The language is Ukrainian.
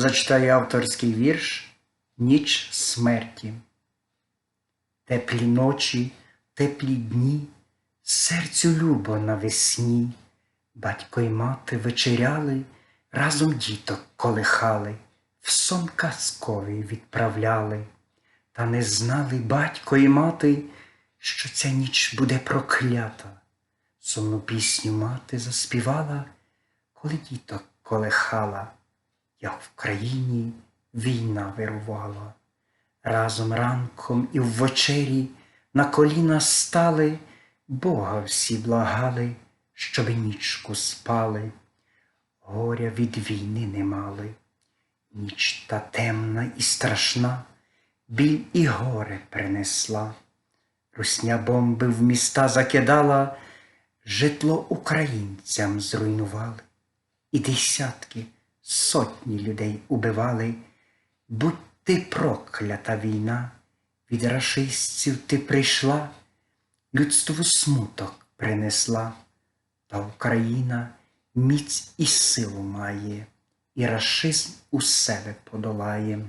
зачитаю авторський вірш Ніч смерті. Теплі ночі, теплі дні, серцю любо навесні. Батько й мати вечеряли, разом діток колихали, в сон казковий відправляли. Та не знали батько і мати, що ця ніч буде проклята. Сумну пісню мати заспівала, коли діток колихала, як в країні війна вирувала. Разом ранком і ввечері на коліна стали, Бога всі благали, щоби нічку спали, горя від війни не мали. Ніч та темна і страшна, біль і горе принесла. Русня бомби в міста закидала, житло українцям зруйнували, і десятки, сотні людей убивали. Будь ти проклята війна, від рашистів ти прийшла, людству смуток принесла, та Україна міць і силу має, і рашизм у себе подолає.